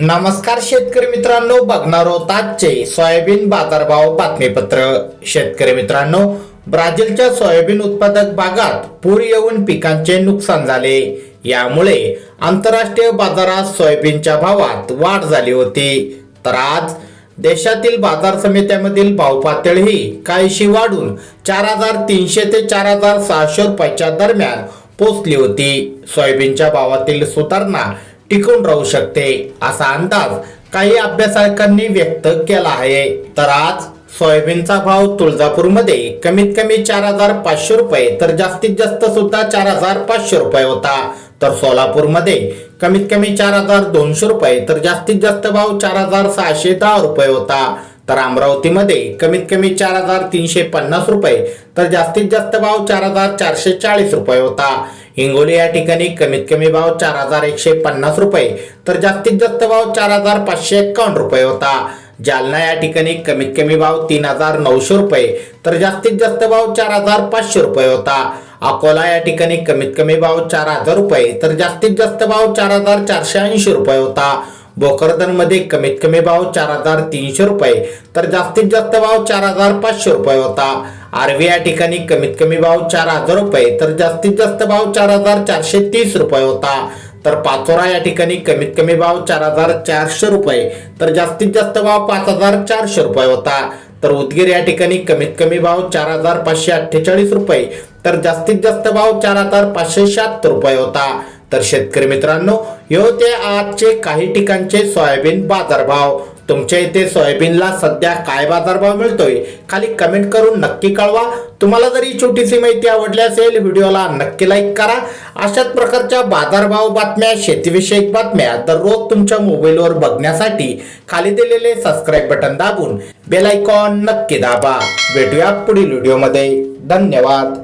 नमस्कार शेतकरी मित्रांनो बघणार आहोत आजचे सोयाबीन बाजारभाव बातमीपत्र. शेतकरी मित्रांनो ब्राझीलच्या सोयाबीन उत्पादक भागात पूर येऊन पिकांचे नुकसान झाले. यामुळे आंतरराष्ट्रीय बाजारात सोयाबीनच्या भावात वाढ झाली होती. तर आज देशातील बाजार समित्यामधील भाव पातळी काहीशी वाढून चार हजार तीनशे ते चार हजार सहाशे रुपयाच्या दरम्यान पोचली होती. सोयाबीनच्या भावातील सुधारणा टिकून राहू शकते असा अंदाज काही अभ्यासकांनी व्यक्त केला आहे. तर आज सोयाबीनचा भाव तुळजापूरमध्ये कमीत कमी चार हजार पाचशे रुपये तर जास्तीत जास्त सुद्धा चार हजार पाचशे रुपये होता. तर सोलापूरमध्ये कमीत कमी चार हजार दोनशे रुपये तर जास्तीत जास्त भाव चार हजार सहाशे दहा रुपये होता. तर अमरावतीमध्ये कमीत कमी चार हजार तीनशे पन्नास रुपये तर जास्तीत जास्त भाव चार हजार चारशे चाळीस रुपये होता. हिंगोली या ठिकाणी कमीत कमी भाव चार हजार एकशे पन्नास रुपये तर जास्तीत जास्त भाव चार हजार पाचशे एक्कावन्न रुपये होता. जालना या ठिकाणी कमीत कमी भाव तीन हजार नऊशे रुपये तर जास्तीत जास्त भाव चार हजार पाचशे रुपये होता. अकोला या ठिकाणी कमीत कमी भाव चार हजार रुपये तर जास्तीत जास्त भाव चार हजार चारशे ऐंशी रुपये होता. बोकरदनमध्ये कमीत कमी भाव चार हजार तीनशे रुपये तर जास्तीत जास्त भाव चार हजार पाचशे रुपये होता. आरवी या ठिकाणी कमीत कमी भाव चार हजार रुपये तर जास्तीत जास्त भाव चार हजार चारशे तीस रुपये होता. तर पाचोरा या ठिकाणी कमीत कमी भाव चार हजार चारशे रुपये तर जास्तीत जास्त भाव पाच हजार चारशे रुपये होता. तर उदगीर या ठिकाणी कमीत कमी भाव चार हजार पाचशे अठ्ठेचाळीस रुपये तर जास्तीत जास्त भाव चार हजार पाचशे शहात्तर रुपये होता. तर शेतकरी मित्रांनो हे होते आजचे काही ठिकाणचे सोयाबीन बाजारभाव. तुमच्या इथे सोयाबीनला सध्या काय बाजारभाव मिळतोय? खाली कमेंट करून नक्की कळवा. तुम्हाला जर ही छोटीशी माहिती आवडली असेल व्हिडिओला नक्की लाईक करा. अशाच प्रकारच्या बाजारभाव बातम्या शेतीविषयक बातम्या दररोज तुमच्या मोबाईलवर बघण्यासाठी खाली दिलेले सबस्क्राईब बटन दाबून बेल आयकॉन नक्की दाबा. भेटूया पुढील व्हिडिओमध्ये धन्यवाद.